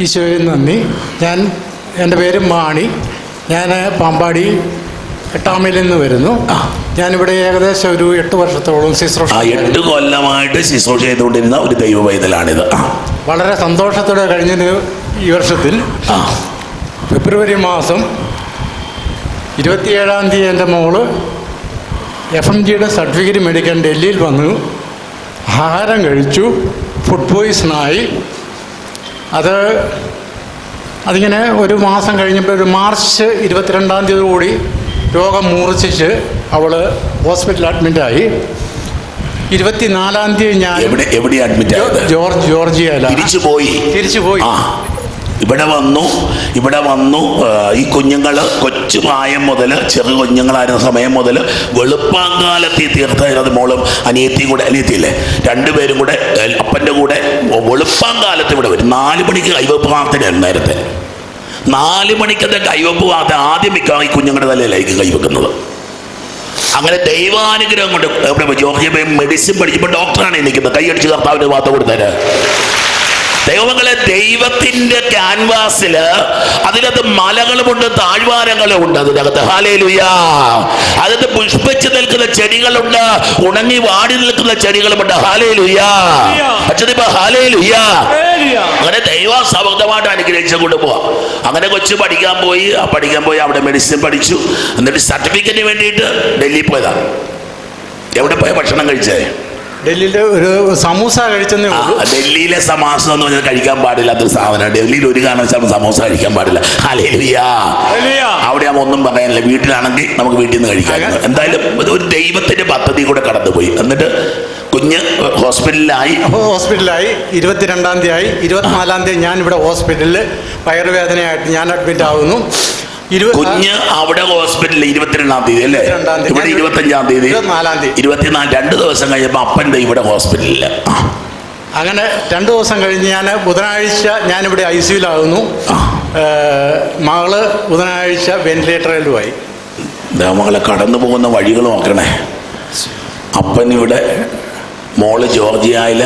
ഈശോയെ നന്ദി. ഞാൻ എന്റെ പേര് മാണി. ഞാൻ പാമ്പാടി എട്ടാമയിൽ നിന്ന് വരുന്നു. ഞാനിവിടെ ഏകദേശം ഒരു എട്ട് വർഷത്തോളം ശുശ്രൂഷ എട്ട് കൊല്ലമായിട്ട് ശുശ്രൂഷ ചെയ്തുകൊണ്ടിരുന്ന ഒരു ദൈവ പൈതലാണിത് വളരെ സന്തോഷത്തോടെ കഴിഞ്ഞ ഈ വർഷത്തിൽ. ഫെബ്രുവരി മാസം ഇരുപത്തിയേഴാം തീയതി എന്റെ മോൾ എഫ് എം ജിയുടെ സർട്ടിഫിക്കറ്റ് മേടിക്കാൻ ഡൽഹിയിൽ വന്നു. ആഹാരം കഴിച്ചു. ഫുഡ് പോയിസണായി. അത് അതിങ്ങനെ ഒരു മാസം കഴിഞ്ഞപ്പോൾ ഒരു മാർച്ച് ഇരുപത്തിരണ്ടാം തീയതി കൂടി രോഗം മൂർച്ഛിച്ച് അവൾ ഹോസ്പിറ്റലിൽ അഡ്മിറ്റായി ഇരുപത്തിനാലാം തീയതി ഞാൻ എവിടെ എവിടെ അഡ്മിറ്റ് ജോർജ് ജോർജിയയിലാണ്. തിരിച്ചു പോയി തിരിച്ചു പോയി ഇവിടെ വന്നു ഇവിടെ വന്നു ഈ കുഞ്ഞുങ്ങൾ കൊച്ചു പ്രായം മുതൽ ചെറു കുഞ്ഞുങ്ങളായിരുന്ന സമയം മുതൽ വെളുപ്പാങ്കാലത്ത് ഈ തീർത്ഥാടന മോളും അനിയത്തിയും കൂടെ അനിയത്തിയില്ലേ? രണ്ടുപേരും കൂടെ അപ്പന്റെ കൂടെ വെളുപ്പാങ്കാലത്ത് ഇവിടെ വരും. നാല് മണിക്ക് കൈവപ്പ് പ്രാർത്ഥനയായിരുന്നു നേരത്തെ. നാല് മണിക്കത്തെ കൈവപ്പ് പ്രാർത്ഥന ആദ്യം മിക്കവാറും ഈ കുഞ്ഞുങ്ങളുടെ തലയിലായിരിക്കും കൈവെക്കുന്നത്. അങ്ങനെ ദൈവാനുഗ്രഹം കൊണ്ട് ജോർജ് മെഡിസിൻ പഠിച്ചപ്പോൾ ഡോക്ടറാണ് നിൽക്കുന്നത്. കൈയടിച്ച് കർത്താവിന്റെ വാർത്ത കൊടുത്തത്. ദൈവങ്ങളെ ദൈവത്തിന്റെ ക്യാൻവാസിൽ അതിനകത്ത് മലകളുമുണ്ട് താഴ്വാരങ്ങളും ഉണ്ട് അതിനകത്ത്. ഹാലേലുയാ അതിനകത്ത് പുഷ്പിച്ച് നിൽക്കുന്ന ചെടികളുണ്ട് ഉണങ്ങി വാടി നിൽക്കുന്ന ചെടികളുമുണ്ട്. ഹാലേലുയാ അച്ഛനിപ്പോ ഹാലേലുയാ അങ്ങനെ ദൈവ സമൃദ്ധമായിട്ട് അനുഗ്രഹിച്ചു കൊണ്ടുപോവാം അങ്ങനെ കൊച്ചു പഠിക്കാൻ പോയി ആ പഠിക്കാൻ പോയി അവിടെ മെഡിസിൻ പഠിച്ചു. എന്നിട്ട് സർട്ടിഫിക്കറ്റിന് വേണ്ടിയിട്ട് ഡൽഹി പോയതാണ് എവിടെ പോയ ഭക്ഷണം കഴിച്ചേ? ഡൽഹിയിൽ ഒരു സമൂസ കഴിച്ചെന്നേ ആ, ഉള്ളൂ ഡൽഹിയിലെ സമാസ എന്ന് പറഞ്ഞാൽ കഴിക്കാൻ പാടില്ലാത്തൊരു സാധനം ഡൽഹിയിൽ ഒരു കാരണവശാലും സമോസ കഴിക്കാൻ പാടില്ല. ഹല്ലേലൂയാ. അവിടെ ആവുമ്പോൾ ഒന്നും പറയാനില്ല. വീട്ടിലാണെങ്കിൽ നമുക്ക് വീട്ടിൽ നിന്ന് കഴിക്കാം. എന്തായാലും ഇത് ഒരു ദൈവത്തിന്റെ പദ്ധതി കൂടെ കടന്നുപോയി. എന്നിട്ട് കുഞ്ഞ് ഹോസ്പിറ്റലിലായി. അപ്പോൾ ഹോസ്പിറ്റലായി ഇരുപത്തിരണ്ടാം തീയതി ആയി. ഇരുപത്തിനാലാം തീയതി ഞാൻ ഇവിടെ ഹോസ്പിറ്റലിൽ വയറുവേദനയായിട്ട് ഞാൻ അഡ്മിറ്റ് ആവുന്നു കുഞ്ഞ് അവിടെ ഹോസ്പിറ്റലിൽ ഇരുപത്തിരണ്ടാം തീയതി അല്ലേ. ഇവിടെ ഇരുപത്തഞ്ചാം തീയതി. ഇരുപത്തിനാലാം രണ്ട് ദിവസം കഴിഞ്ഞപ്പോൾ അപ്പന്റെ ഇവിടെ ഹോസ്പിറ്റലിൽ അങ്ങനെ രണ്ട് ദിവസം കഴിഞ്ഞ് ഞാൻ ബുധനാഴ്ച ഞാനിവിടെ ഐ സിയിലാകുന്നു. മകൾ ബുധനാഴ്ച വെന്റിലേറ്ററിലുമായി. മകളെ കടന്നു പോകുന്ന വഴികൾ നോക്കണേ. അപ്പൻ ഇവിടെ മോൾ ജോർജിയയിൽ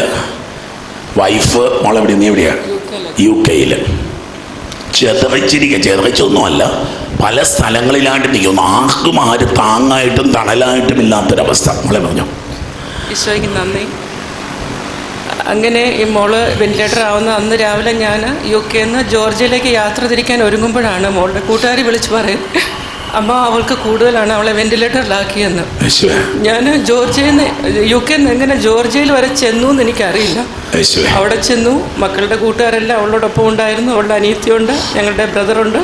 വൈഫ് മോളെവിടെ നീ എവിടെയാണ് യു കെയിൽ ചെതറിച്ചിരിക്കുക ചെതറിച്ചൊന്നുമല്ല പല സ്ഥലങ്ങളിലായിട്ട് നിൽക്കുന്നു. ആർക്കും ആര് താങ്ങായിട്ടും തണലായിട്ടും ഇല്ലാത്തൊരവസ്ഥ. മോളെ പറഞ്ഞു? നന്ദി. അങ്ങനെ ഈ മോൾ വെന്റിലേറ്റർ ആവുന്ന അന്ന് രാവിലെ ഞാൻ യു കെ നിന്ന് ജോർജിയയിലേക്ക് യാത്ര തിരിക്കാൻ ഒരുങ്ങുമ്പോഴാണ് മോളുടെ കൂട്ടുകാരി വിളിച്ചു പറയും അമ്മ അവൾക്ക് കൂടുതലാണ് അവളെ വെന്റിലേറ്ററിലാക്കിയെന്ന്. ആക്കിയെന്ന് ഞാൻ ജോർജിയയിൽ നിന്ന് യു കെ എങ്ങനെ ജോർജിയയിൽ വരെ ചെന്നു എന്ന് എനിക്കറിയില്ല അവിടെ ചെന്നു മക്കളുടെ കൂട്ടുകാരെല്ലാം അവളോടൊപ്പം ഉണ്ടായിരുന്നു അവളുടെ അനിയത്തിയുണ്ട് ഞങ്ങളുടെ ബ്രദറുണ്ട്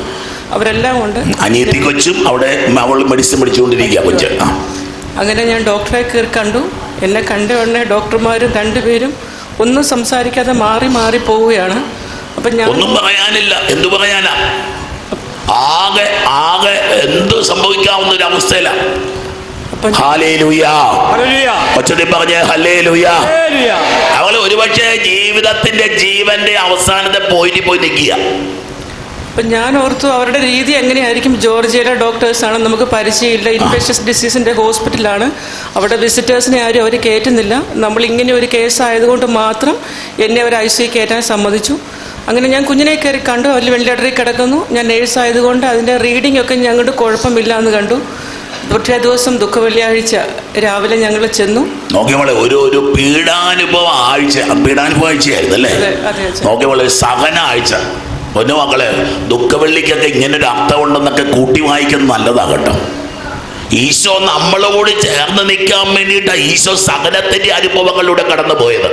അവരെല്ലാം ഉണ്ട്. അനിയത്തി കൊച്ചും അവിടെ അവൾ മെഡിസിൻ പഠിച്ചുകൊണ്ടിരിക്കുക കൊച്ച്. അങ്ങനെ ഞാൻ ഡോക്ടറെ കയറി കണ്ടു. എന്നെ കണ്ട ഉടനെ ഡോക്ടർമാരും രണ്ടുപേരും ഒന്നും സംസാരിക്കാതെ മാറി മാറി പോവുകയാണ്. അപ്പം ഞാൻ ഒന്നും പറയാനില്ല. എന്തു പറയാനാ? ആകെ ആകെ എന്ത് സംഭവിക്കാവുന്ന ഒരു അവസ്ഥയിലാണ് അവൾ ഒരുപക്ഷെ ജീവിതത്തിന്റെ ജീവന്റെ അവസാനത്തെ പോയിന്റ് പോയി നിൽക്കുക അപ്പം ഞാൻ ഓർത്തു അവരുടെ രീതി എങ്ങനെയായിരിക്കും. ജോർജിയയിലെ ഡോക്ടേഴ്സാണ് നമുക്ക് പരിചയമില്ല. ഇൻഫെഷ്യസ് ഡിസീസിന്റെ ഹോസ്പിറ്റലാണ് അവിടെ വിസിറ്റേഴ്സിനെ ആരും അവർ കയറ്റുന്നില്ല നമ്മൾ ഇങ്ങനെ ഒരു കേസ് ആയതുകൊണ്ട് മാത്രം എന്നെ അവർ ഐ സി കയറ്റാൻ സമ്മതിച്ചു. അങ്ങനെ ഞാൻ കുഞ്ഞിനെ കയറി കണ്ടു. അവർ വെന്റിലേറ്ററിൽ കിടക്കുന്നു. ഞാൻ നേഴ്സായതുകൊണ്ട് അതിന്റെ റീഡിംഗ് ഒക്കെ ഞങ്ങളുടെ കുഴപ്പമില്ല എന്ന് കണ്ടു. തൊട്ടേ ദിവസം ദുഃഖ വെള്ളിയാഴ്ച രാവിലെ ഞങ്ങൾ ചെന്നു. നോക്കിയവളെ ഒരു ഒരു പീഡാനുഭവ ആഴ്ച. പീഡാനുഭവ ആഴ്ചയായിരുന്നു അല്ലേ. നോക്കിയവളെ സഹന ആഴ്ച. പൊന്നു മക്കളെ ദുഃഖവെള്ളിക്കൊക്കെ ഇങ്ങനെ ഒരു അർത്ഥമുണ്ടെന്നൊക്കെ കൂട്ടി വായിക്കുന്നത് നല്ലതാ കേട്ടോ. ഈശോ നമ്മളോട് ചേർന്ന് നിൽക്കാൻ വേണ്ടിയിട്ടാണ് ഈശോ സകലത്തിന്റെ അനുഭവങ്ങളിലൂടെ കടന്നു പോയത്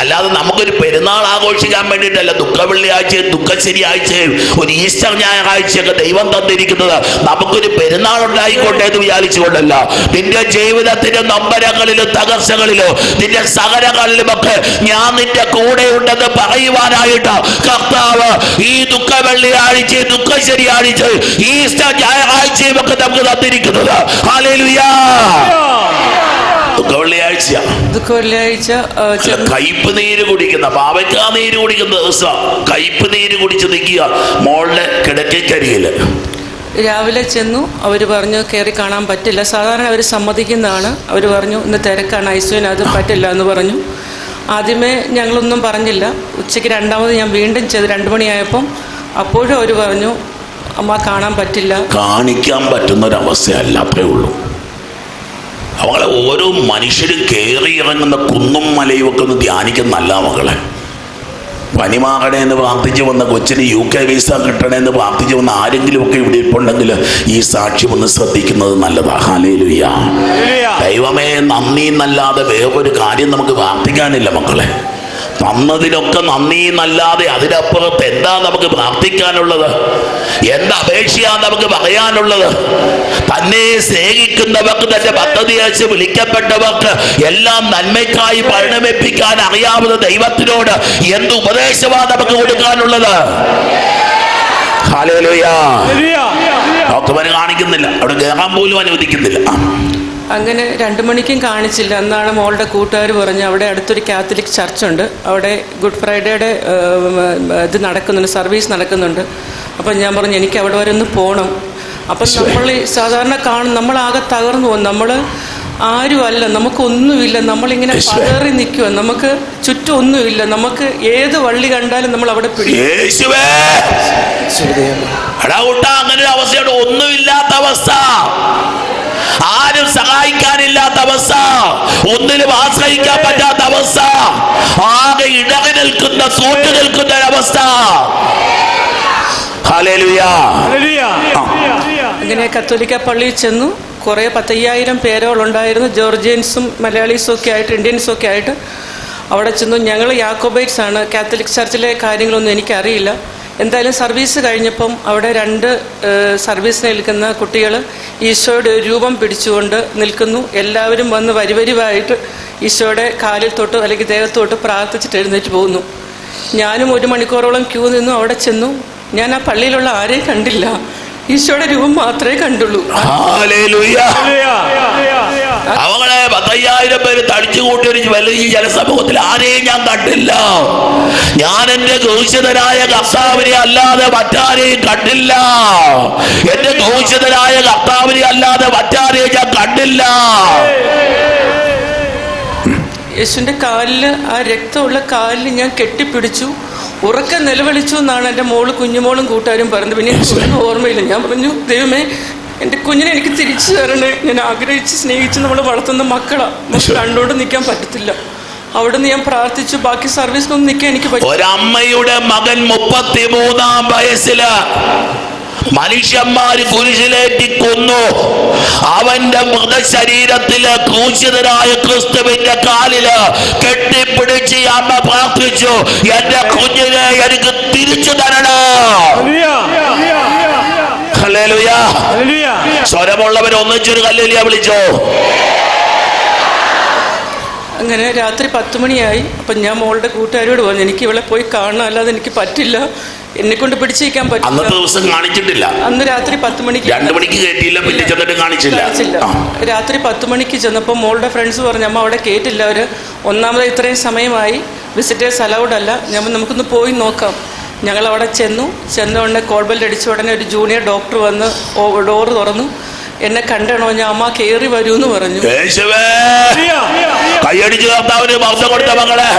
അല്ലാതെ നമുക്കൊരു പെരുന്നാൾ ആഘോഷിക്കാൻ വേണ്ടിയിട്ടല്ല. ദുഃഖ വെള്ളിയാഴ്ചയും ദുഃഖ ശനിയാഴ്ചയും ഒരു ഈസ്റ്റർ ഞായറാഴ്ചയൊക്കെ ദൈവം തന്നിരിക്കുന്നത്. നമുക്കൊരു പെരുന്നാൾ ഉണ്ടായിക്കോട്ടെ എന്ന് വിചാരിച്ചുകൊണ്ടല്ല. നിന്റെ ജീവിതത്തിന്റെ നമ്പരങ്ങളിലും തകർച്ചകളിലോ നിന്റെ സകലങ്ങളിലുമൊക്കെ ഞാൻ നിന്റെ കൂടെ ഉണ്ടെന്ന് പറയുവാനായിട്ട് കർത്താവ് ഈ ദുഃഖ വെള്ളിയാഴ്ച ദുഃഖ ശരിയാഴ്ച ഈസ്റ്റർ ഞായറാഴ്ചയും ഒക്കെ നമുക്ക് തന്നിരിക്കുന്നത്. ഹാലേലുയാ ദുഃഖ വെള്ളിയാഴ്ച ദുഃഖവെള്ളിയാഴ്ച അല്ല, കയ്പ് നീര് കുടിക്കുന്ന പാവയ്ക്കാ നീര് കുടിക്കുന്ന ദിവസം. കയ്പ് നീര് കുടിച്ച് നിൽക്കുക. മോളിലെ കിടക്കക്കരിയിൽ രാവിലെ ചെന്നു അവർ പറഞ്ഞു കയറി കാണാൻ പറ്റില്ല. സാധാരണ അവർ സമ്മതിക്കുന്നതാണ്. അവർ പറഞ്ഞു ഇന്ന് തിരക്കാണ് ഐസുവിന് അത് പറ്റില്ല എന്ന് പറഞ്ഞു. ആദ്യമേ ഞങ്ങളൊന്നും പറഞ്ഞില്ല. ഉച്ചയ്ക്ക് രണ്ടാമത് ഞാൻ വീണ്ടും ചെയ്ത് രണ്ട് മണിയായപ്പം അപ്പോഴും അവർ പറഞ്ഞു അമ്മ കാണാൻ പറ്റില്ല. കാണിക്കാൻ പറ്റുന്ന ഒരവസ്ഥയല്ല അത്രേ ഉള്ളൂ. അവളെ ഓരോ മനുഷ്യരും കയറി ഇറങ്ങുന്ന കുന്നും മലയും ഒക്കെ ഒന്ന് ധ്യാനിക്കുന്നല്ല മകളെ. പനിമാകണേ എന്ന് പ്രാർത്ഥിച്ച് വന്ന കൊച്ചിന് യു കെ വിസ കിട്ടണേ എന്ന് പ്രാർത്ഥിച്ച് വന്ന ആരെങ്കിലും ഒക്കെ ഇവിടെ ഇപ്പുണ്ടെങ്കിൽ ഈ സാക്ഷ്യം ഒന്ന് ശ്രദ്ധിക്കുന്നത് നല്ലതാ. ഹാലേലുയ്യ ദൈവമേ നന്ദി എന്നല്ലാതെ വേറൊരു കാര്യം നമുക്ക് പ്രാർത്ഥിക്കാനില്ല മക്കളെ. തന്നതിനൊക്കെ നന്ദി എന്നല്ലാതെ അതിനപ്പുറത്ത് എന്താ നമുക്ക് പ്രാർത്ഥിക്കാനുള്ളത്? എന്താ അപേക്ഷയാ നമുക്ക് പറയാനുള്ളത്? തന്നെ സ്നേഹിക്കുന്നവർക്ക് തന്റെ പദ്ധതി അയച്ച് വിളിക്കപ്പെട്ടവർക്ക് എല്ലാം നന്മയ്ക്കായി പരിണമിപ്പിക്കാൻ അറിയാവുന്ന ദൈവത്തിനോട് എന്ത് ഉപദേശമാണ് നമുക്ക് കൊടുക്കാനുള്ളത്? ഹാലേലുയാ ഡോക്ടർമാര് കാണിക്കുന്നില്ല. അവിടെ കയറാൻ പോലും അനുവദിക്കുന്നില്ല. അങ്ങനെ രണ്ട് മണിക്കും കാണിച്ചില്ല. എന്നാണ് മോളുടെ കൂട്ടുകാർ പറഞ്ഞ് അവിടെ അടുത്തൊരു കാത്തലിക് ചർച്ചുണ്ട്. അവിടെ ഗുഡ് ഫ്രൈഡേയുടെ ഇത് നടക്കുന്നുണ്ട് സർവീസ് നടക്കുന്നുണ്ട്. അപ്പം ഞാൻ പറഞ്ഞു എനിക്ക് അവിടെ വരെ ഒന്ന് പോകണം അപ്പം നമ്മൾ ഈ സാധാരണ കാണും നമ്മളാകെ തകർന്നു പോകും നമ്മൾ ആരുമല്ല നമുക്കൊന്നുമില്ല നമ്മളിങ്ങനെ. പതറി നിൽക്കുക നമുക്ക് ചുറ്റും ഒന്നുമില്ല. നമുക്ക് ഏത് വള്ളി കണ്ടാലും നമ്മൾ അവിടെ അങ്ങനെ ഒന്നുമില്ലാത്ത അവസ്ഥ. ആരും സഹായിക്കാനില്ലാത്ത അവസ്ഥ. ഒന്നിലും ആശ്രയിക്കാൻ പറ്റാത്ത അവസ്ഥ. ആകെ ഇടകി നിൽക്കുന്ന സൂട്ട് നിൽക്കുന്ന ഒരവസ്ഥ. അങ്ങനെ കത്തോലിക്ക പള്ളിയിൽ ചെന്നു. കുറേ പത്തയ്യായിരം പേരോളുണ്ടായിരുന്നു ജോർജിയൻസും മലയാളീസും ഒക്കെ ആയിട്ട് ഇന്ത്യൻസും ഒക്കെ ആയിട്ട് അവിടെ ചെന്നു. ഞങ്ങൾ യാക്കോബൈറ്റ്സ് ആണ്. കാത്തലിക് ചർച്ചിലെ കാര്യങ്ങളൊന്നും എനിക്കറിയില്ല. എന്തായാലും സർവീസ് കഴിഞ്ഞപ്പം അവിടെ രണ്ട് സർവീസ് നിൽക്കുന്ന കുട്ടികൾ ഈശോയുടെ ഒരു രൂപം പിടിച്ചുകൊണ്ട് നിൽക്കുന്നു. എല്ലാവരും വന്ന് വരിവരിവായിട്ട് ഈശോയുടെ കാലിൽ തൊട്ട് അല്ലെങ്കിൽ ദേഹത്ത് തൊട്ട് പ്രാർത്ഥിച്ചിട്ട് എഴുന്നേറ്റ് പോകുന്നു. ഞാനും ഒരു മണിക്കൂറോളം ക്യൂ നിന്നു അവിടെ ചെന്നു. ഞാൻ ആ പള്ളിയിലുള്ള ആരെയും കണ്ടില്ല. ഈശോയുടെ രൂപം മാത്രമേ കണ്ടുള്ളൂ. അവങ്ങളെ പത്തയ്യായിരം പേര് തടിച്ചു കൂട്ടി ഒരു വലിയ ജനസമൂഹത്തിൽ ആരെയും ഞാൻ കണ്ടില്ല. ഞാൻ എന്റെ ഘോഷിതനായ കർത്താവിനെ അല്ലാതെ മറ്റാരെയും കണ്ടില്ല. എന്റെ ഘോഷിതനായ കർത്താവിനെ അല്ലാതെ മറ്റാരെയും ഞാൻ കണ്ടില്ല. യേശുവിന്റെ കാലിൽ ആ രക്തമുള്ള കാലിൽ ഞാൻ കെട്ടിപ്പിടിച്ചു. ഉറക്കം നിലവിളിച്ചു എന്നാണ് എന്റെ മോൾ കുഞ്ഞുമോളും കൂട്ടുകാരും പറഞ്ഞത്. പിന്നെ ഓർമ്മയില്ല. ഞാൻ പറഞ്ഞു ദൈവമേ എന്റെ കുഞ്ഞിനെ എനിക്ക് തിരിച്ചു തരണേ. ഞാൻ ആഗ്രഹിച്ച് സ്നേഹിച്ച് നമ്മൾ വളർത്തുന്ന മക്കളാ. നമുക്ക് കണ്ടുകൊണ്ട് നിൽക്കാൻ പറ്റത്തില്ല. അവിടുന്ന് ഞാൻ പ്രാർത്ഥിച്ചു ബാക്കി സർവീസിനൊന്നും നിൽക്കാൻ എനിക്ക് പറ്റും ഒരമ്മയുടെ മകൻ മുപ്പത്തിമൂന്നാം വയസ്സിൽ മനുഷ്യന്മാര് കുരിശിലേറ്റി കൊന്നു. അവന്റെ മൃതശരീരത്തിൽ ക്രൂശിതനായ ക്രിസ്തുവിന്റെ കാലിൽ കെട്ടിപ്പിടിച്ച് അമ്മ പ്രാർത്ഥിച്ചു എന്റെ കുഞ്ഞിനെ എനിക്ക് തിരിച്ചു തരണം. സ്വരമുള്ളവർ ഒന്നിച്ചൊരു കല്ലേലിയ വിളിച്ചോ. അങ്ങനെ രാത്രി പത്ത് മണിയായി. അപ്പം ഞാൻ മോളുടെ കൂട്ടുകാരോട് പറഞ്ഞു എനിക്ക് ഇവളെ പോയി കാണണം അല്ലാതെ എനിക്ക് പറ്റില്ല. എന്നെ കൊണ്ട് പിടിച്ചിരിക്കാൻ പറ്റില്ല. അന്നത്തെ ദിവസം കാണിച്ചിട്ടില്ല. അന്ന് രാത്രി പത്ത് മണിക്ക് രണ്ടു മണിക്ക് കേട്ടില്ല പിന്നെ ചെന്നിട്ട് കാണിച്ചില്ല. കാണിച്ചില്ല. രാത്രി പത്ത് മണിക്ക് ചെന്നപ്പോൾ മോളുടെ ഫ്രണ്ട്സ് പറഞ്ഞു അമ്മ അവിടെ കേട്ടില്ല. അവർ ഒന്നാമത് ഇത്രയും സമയമായി. വിസിറ്റേഴ്സ് അലൗഡ് അല്ല. ഞാൻ നമുക്കൊന്ന് പോയി നോക്കാം. ഞങ്ങൾ അവിടെ ചെന്നു. ചെന്ന ഉടനെ കോൾ ബെൽറ്റ് അടിച്ച ഉടനെ ഒരു ജൂനിയർ ഡോക്ടർ വന്ന് ഡോർ തുറന്നു. എന്നെ കണ്ടണോ? ഞാൻ അമ്മ കയറി വരൂ എന്ന് പറഞ്ഞു കൈയടിച്ച് കർത്താവിന് മർദ്ദം കൊടുത്ത മകളെ.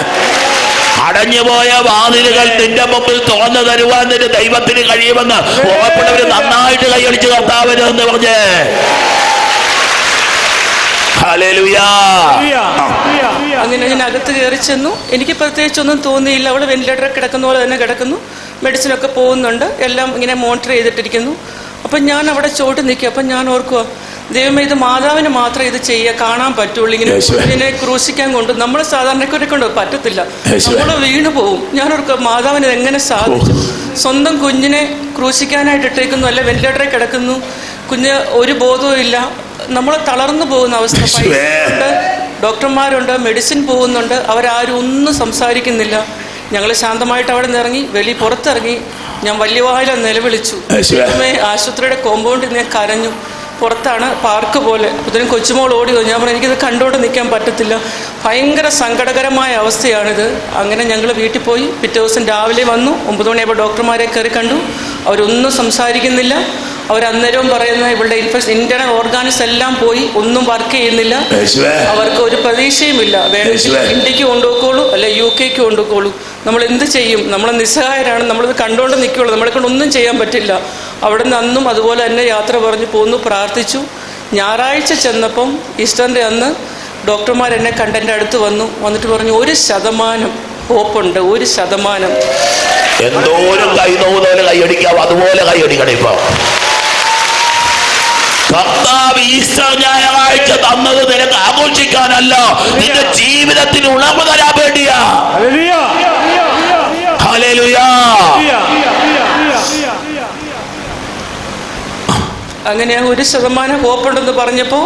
അടഞ്ഞുപോയ വാതിലുകൾ നിന്റെ മുമ്പിൽ തുറന്നു തരുവാൻ നിന്റെ ദൈവത്തിന് കഴിയുമെന്ന് ഉറപ്പുള്ളവര് നന്നായിട്ട് കൈയടിച്ച് കർത്താവിന് എന്ന് പറഞ്ഞേ. ഹലേ ആ. അങ്ങനെ ഞാൻ അകത്ത് കയറി ചെന്നു. എനിക്ക് പ്രത്യേകിച്ചൊന്നും തോന്നിയില്ല. അവൾ വെന്റിലേറ്ററിൽ കിടക്കുന്ന പോലെ തന്നെ കിടക്കുന്നു. മെഡിസിനൊക്കെ പോകുന്നുണ്ട്. എല്ലാം ഇങ്ങനെ മോണിറ്റർ ചെയ്തിട്ടിരിക്കുന്നു. അപ്പം ഞാൻ അവിടെ ചോട്ട് നിൽക്കുക അപ്പം ഞാൻ ഓർക്കുക ദൈവമേ ഇത് മാതാവിന് മാത്രം ഇത് ചെയ്യുക കാണാൻ പറ്റുള്ളൂ. ഇങ്ങനെ ഇതിനെ കുഞ്ഞിനെ ക്രൂശിക്കാൻ കൊണ്ട് നമ്മൾ സാധാരണക്കാരെ കൊണ്ട് പറ്റത്തില്ല. നമ്മൾ വീണു പോകും ഞാൻ ഓർക്കുക മാതാവിന് എങ്ങനെ സാധിച്ചു? സ്വന്തം കുഞ്ഞിനെ ക്രൂശിക്കാനായിട്ട് ഇട്ടേക്കുന്നു. അല്ല വെന്റിലേറ്ററിൽ കിടക്കുന്നു. കുഞ്ഞ് ഒരു ബോധവും ഇല്ല. നമ്മൾ തളർന്നു പോകുന്ന അവസ്ഥ. ഡോക്ടർമാരുണ്ട് മെഡിസിൻ പോകുന്നുണ്ട് അവരാരും ഒന്നും സംസാരിക്കുന്നില്ല. ഞങ്ങൾ ശാന്തമായിട്ട് അവിടെ നിന്ന് ഇറങ്ങി വെളി പുറത്തിറങ്ങി ഞാൻ വലിയ വായില നിലവിളിച്ചു. ആശുപത്രിയുടെ കോമ്പൗണ്ടിൽ ഞാൻ കരഞ്ഞു. പുറത്താണ് പാർക്ക് പോലെ. അപ്പോഴത്തേനും കൊച്ചുമോൾ ഓടി വന്നു. ഞാൻ പറഞ്ഞു എനിക്കിത് കണ്ടുകൊണ്ട് നിൽക്കാൻ പറ്റത്തില്ല. ഭയങ്കര സങ്കടകരമായ അവസ്ഥയാണിത്. അങ്ങനെ ഞങ്ങൾ വീട്ടിൽ പോയി. പിറ്റേ ദിവസം രാവിലെ വന്നു. ഒമ്പത് മണിയാകുമ്പോൾ ഡോക്ടർമാരെ കയറി കണ്ടു. അവരൊന്നും സംസാരിക്കുന്നില്ല. അവർ അന്നേരവും പറയുന്ന ഇവിടെ ഇൻഫെക്ഷൻ ഇന്റേണൽ ഓർഗാനിക്സ് എല്ലാം പോയി ഒന്നും വർക്ക് ചെയ്യുന്നില്ല. അവർക്ക് ഒരു പ്രതീക്ഷയുമില്ല. വേണമെങ്കിൽ യേശുവേ. ഇന്ത്യയ്ക്ക് കൊണ്ടുപോയിക്കോളൂ അല്ലെ യു കെക്ക് കൊണ്ടുപോയിക്കോളൂ. നമ്മൾ എന്ത് ചെയ്യും? നമ്മൾ നിസ്സഹായരാണ്. നമ്മളിത് കണ്ടുകൊണ്ട് നിൽക്കുകയുള്ളൂ നമ്മളെ കൊണ്ട് ഒന്നും ചെയ്യാൻ പറ്റില്ല. അവിടെ നിന്ന് അന്നും അതുപോലെ തന്നെ യാത്ര പറഞ്ഞു പോന്നു പ്രാർത്ഥിച്ചു. ഞായറാഴ്ച ചെന്നപ്പം ഈസ്റ്ററിന്റെ അന്ന് ഡോക്ടർമാർ എന്നെ കണ്ടെന്റെ അടുത്ത് വന്നു. വന്നിട്ട് പറഞ്ഞു ഒരു ശതമാനം ഹോപ്പുണ്ട്. ഒരു ശതമാനം. എന്തോരം കൈ നോവുന്നവരെ കൈയടിക്കാം. അതുപോലെ കൈയടിക്കണം ഇപ്പൊ. കർത്താവ് ഈസ്റ്റർ ഞായറാഴ്ച തന്നത് നിനക്ക് ആഘോഷിക്കാനല്ല. നിന്റെ ജീവിതത്തിന് ഉണർവ് തരാൻ വേണ്ടിയാ ഹല്ലേലൂയാ അങ്ങനെ ഒരു ശതമാനം ഹോപ്പുണ്ടെന്ന് പറഞ്ഞപ്പോൾ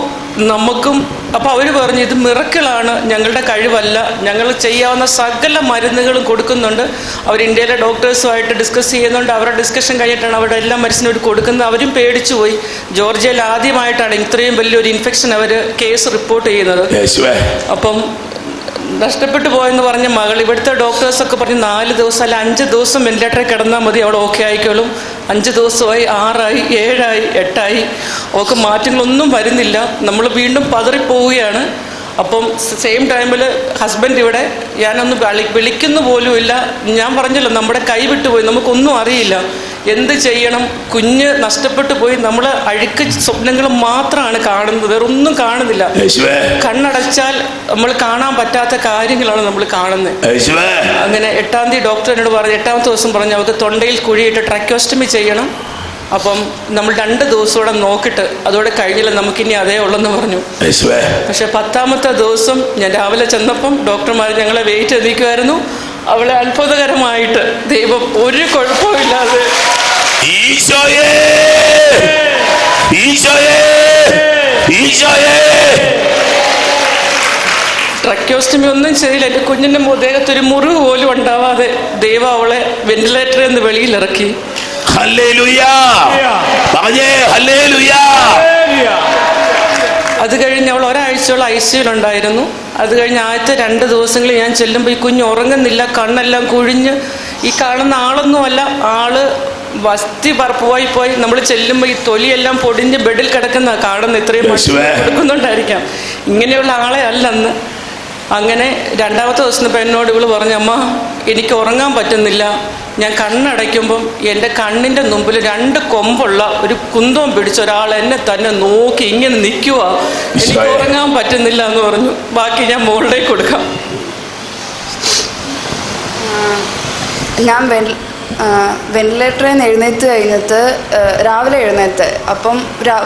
നമുക്കും അപ്പോൾ അവർ പറഞ്ഞു ഇത് മിറക്കിളാണ് ഞങ്ങളുടെ കഴിവല്ല. ഞങ്ങൾ ചെയ്യാവുന്ന സകല മരുന്നുകളും കൊടുക്കുന്നുണ്ട്. അവർ ഇന്ത്യയിലെ ഡോക്ടേഴ്സുമായിട്ട് ഡിസ്കസ് ചെയ്യുന്നുണ്ട്. അവരുടെ ഡിസ്കഷൻ കഴിഞ്ഞിട്ടാണ് അവരുടെ എല്ലാ മരുന്നിനും അവർ കൊടുക്കുന്നത്. അവരും പേടിച്ചു പോയി. ജോർജിയയിൽ ആദ്യമായിട്ടാണ് ഇത്രയും വലിയൊരു ഇൻഫെക്ഷൻ അവർ കേസ് റിപ്പോർട്ട് ചെയ്യുന്നത്. അപ്പം നഷ്ടപ്പെട്ടു പോയെന്ന് പറഞ്ഞ മകൾ ഇവിടുത്തെ ഡോക്ടേഴ്സൊക്കെ പറഞ്ഞ് നാല് ദിവസം അല്ല അഞ്ച് ദിവസം വെന്റിലേറ്ററിൽ കിടന്നാൽ മതി. അവിടെ ഓക്കെ ആയിക്കോളും. അഞ്ച് ദിവസമായി ആറായി ഏഴായി എട്ടായി. ഒക്കെ മാറ്റങ്ങളൊന്നും വരുന്നില്ല. നമ്മൾ വീണ്ടും പതറിപ്പോവുകയാണ്. അപ്പം സെയിം ടൈമിൽ ഹസ്ബൻഡ് ഇവിടെ ഞാനൊന്ന് വിളി വിളിക്കുന്നു പോലും ഇല്ല ഞാൻ പറഞ്ഞല്ലോ നമ്മുടെ കൈ വിട്ടുപോയി നമുക്കൊന്നും അറിയില്ല. എന്ത് ചെയ്യണം? കുഞ്ഞ് നഷ്ടപ്പെട്ടു പോയി. നമ്മൾ അഴുക്ക് സ്വപ്നങ്ങൾ മാത്രമാണ് കാണുന്നത്. വേറെ ഒന്നും കാണുന്നില്ല കണ്ണടച്ചാൽ നമ്മൾ കാണാൻ പറ്റാത്ത കാര്യങ്ങളാണ് നമ്മൾ കാണുന്നത്. അങ്ങനെ എട്ടാം തീയതി ഡോക്ടർ എന്നോട് പറഞ്ഞു എട്ടാമത്തെ ദിവസം പറഞ്ഞു അവർക്ക് തൊണ്ടയിൽ കുഴിയിട്ട് ട്രക്കോസ്റ്റമി ചെയ്യണം. അപ്പം നമ്മൾ രണ്ട് ദിവസം കൂടെ നോക്കിട്ട് അതോടെ കഴിഞ്ഞില്ല. നമുക്കിനി അതേ ഉള്ളെന്ന് പറഞ്ഞു. പക്ഷെ പത്താമത്തെ ദിവസം ഞാൻ രാവിലെ ചെന്നപ്പം ഡോക്ടർമാർ ഞങ്ങളെ വെയിറ്റ് എത്തിക്കുമായിരുന്നു അവളെ അത്ഭുതകരമായിട്ട് ദൈവം ഒരു കുഴപ്പമില്ലാതെ ഈശോയേ! ഈശോയേ! ഈശോയേ! ട്രക്യോസ്റ്റമി ഒന്നും ചെയ്തില്ല എന്റെ കുഞ്ഞിന്റെ ദേഹത്തൊരു മുറിവ് പോലും ഉണ്ടാവാതെ ദൈവം അവളെ വെന്റിലേറ്ററിൽ നിന്ന് വെളിയിലിറക്കി. അത് കഴിഞ്ഞ് അവൾ ഒരാഴ്ചയോളം ഐ സിയിലുണ്ടായിരുന്നു അത് കഴിഞ്ഞ് ആദ്യത്തെ രണ്ട് ദിവസങ്ങളിൽ ഞാൻ ചെല്ലുമ്പോൾ ഈ കുഞ്ഞ് ഉറങ്ങുന്നില്ല കണ്ണെല്ലാം കുഴിഞ്ഞ്. ഈ കാണുന്ന ആളൊന്നുമല്ല ആൾ വസ്തി പറപ്പുവായി പോയി നമ്മൾ ചെല്ലുമ്പോൾ ഈ തൊലിയെല്ലാം പൊടിഞ്ഞ് ബെഡിൽ കിടക്കുന്ന കാണുന്ന ഇത്രയും. കൊടുക്കുന്നുണ്ടായിരിക്കാം. ഇങ്ങനെയുള്ള ആളെ അല്ലെന്ന് അങ്ങനെ രണ്ടാമത്തെ ദിവസം ഇപ്പം എന്നോട് ഇവൾ പറഞ്ഞു അമ്മ എനിക്ക് ഉറങ്ങാൻ പറ്റുന്നില്ല. ഞാൻ കണ്ണടയ്ക്കുമ്പം എന്റെ കണ്ണിന്റെ മുമ്പിൽ രണ്ട് കൊമ്പുള്ള ഒരു കുന്തം പിടിച്ച ഒരാൾ എന്നെ തന്നെ നോക്കി ഇങ്ങനെ നിൽക്കുക എനിക്ക്. ഉറങ്ങാൻ പറ്റുന്നില്ല എന്ന് പറഞ്ഞു. ബാക്കി ഞാൻ മുകളിലേക്ക് കൊടുക്കാം. ഞാൻ വെന്റിലേറ്ററിൽ നിന്ന് എഴുന്നേറ്റ് കഴിഞ്ഞിട്ട് രാവിലെ എഴുന്നേറ്റ്. അപ്പം